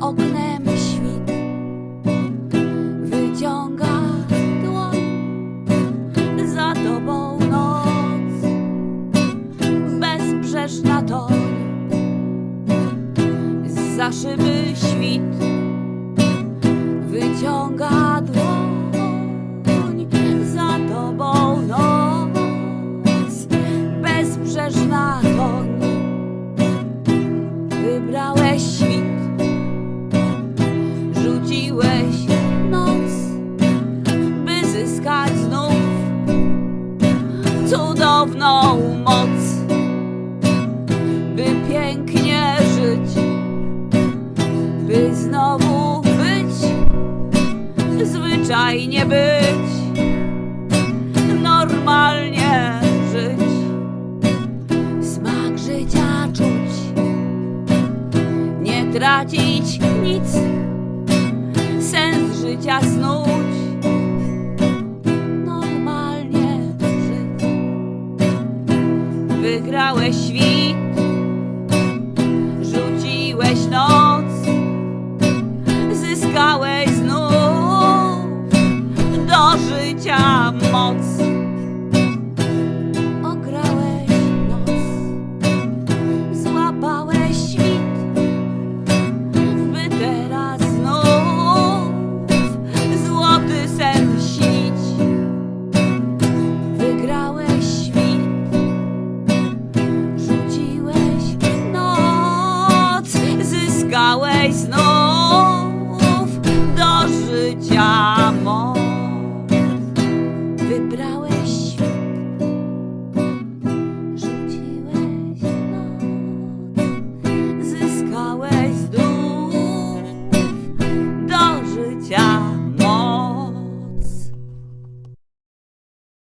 oknem świt Wyciąga dłoń. Za tobą noc Bezbrzeżna toń. Za szyby świt Wyciąga dłoń. Za tobą noc Bezbrzeżna toń. Wybrałem moc, by pięknie żyć, by znowu być, zwyczajnie być, normalnie żyć, smak życia czuć, nie tracić Wygrałeś świt, rzuciłeś noc, zyskałeś znów do życia moc. 家。